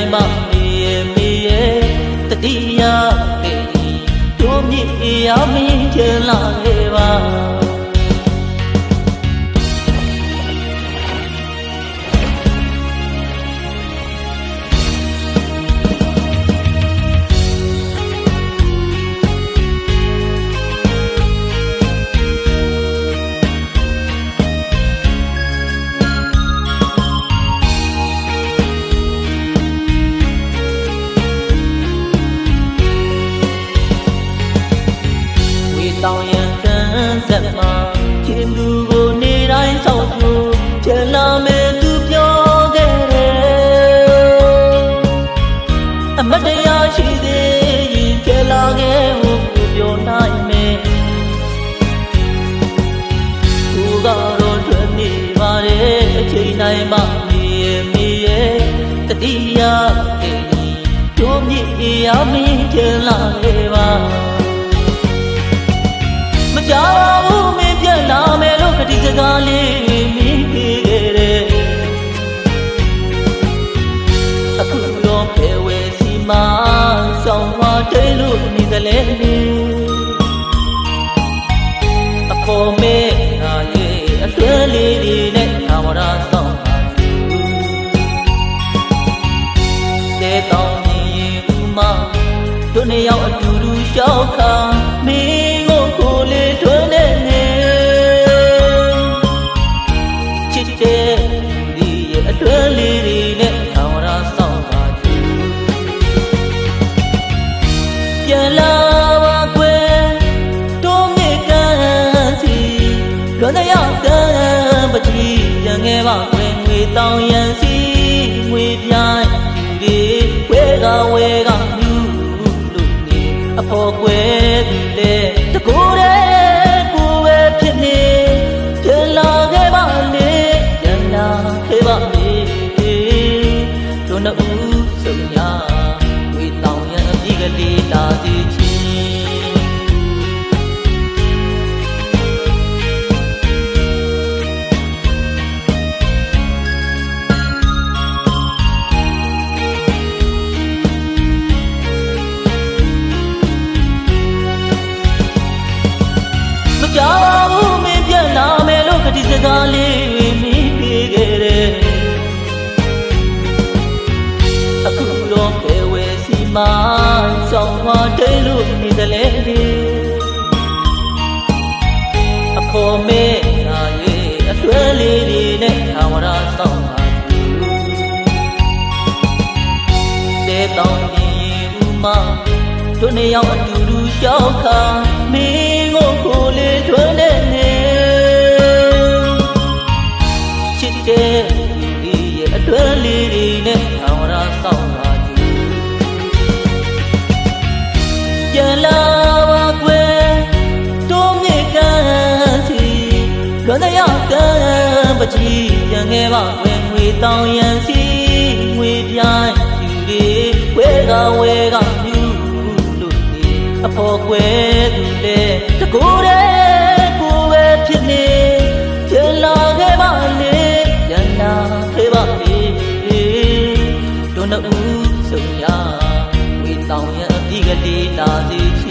နေပါတယ်အချိန်တိုင်းမှမေးမေးရဲ့တတိယပေတို့မြည်ရမင်းချင်လာခဲ့ပါ ချင်းသူကိုနေတိုင်းဆောက်ပြချင်လာမယ်သူပြောခဲ့တယ်အမတ်တရားရှိသေးရင်ချင်လာခဲ့ဖို့ကိုပြောနိုင်မယ်ကိုကတော့ထွက်နေပါတယ်အချိန်တိုင်းမှမေးမေးရဲ့တတိယအေးတို့မြည်ရမင်းချင်လာခဲ့ပါမကြောက်ဘူးမင်းပြန်လာ မယ်လို့ကတိစကားလေးမိခဲ့ခဲ့တဲ့အခုတော့ဖဲဝဲစီမဆောင်ဝါတိတ်လို့နေတယ်လေအပေါ်မဲငါရဲ့အသွဲလေးတွေနဲ့သာဝရဆောင်ပါတဲတောင်းမြင်ရင်ဥမတို့နှစ်ယောက်အတူတူရှောက်ခါ လွန်တဲ့ရောက်တဲ့ပကြီးပြန်ခဲ့ပါကွယ်ငွေတောင်ရန်စီငွေပြိုင်ဒီဝဲကဝဲကမြူလို့နေအဖို့ကွယ်သူလေ ကတိစကားလေးမိပြီးခဲ့တယ်အခုတော့ဖဲဝဲစီမဆောင်မတိတ်လို့နေတယ်လေအဖော်မဲငါရဲ့အဆွဲလေးတွေနဲ့သာဝရဆောင်ပါတဲတောင်းရင်ဦးမတို့နှစ်ယောက်အတူတူရှောက်ခါမင်း ကြီးပြန်ခဲ့ပါကွယ်ငွေတောင်ရန်စီငွေပြိုင်ယူတွေဝဲကဝဲကမြူလို့နေအဖို့ကွယ်သူလေတကူတဲ့ကိုပဲဖြစ်နေပြန်လာခဲ့ပါလေပြန်လာခဲ့ပါလေတို့နှစ်ဦးစုံရဝေတောင်ရန်အပြီးကလေးလာစီချ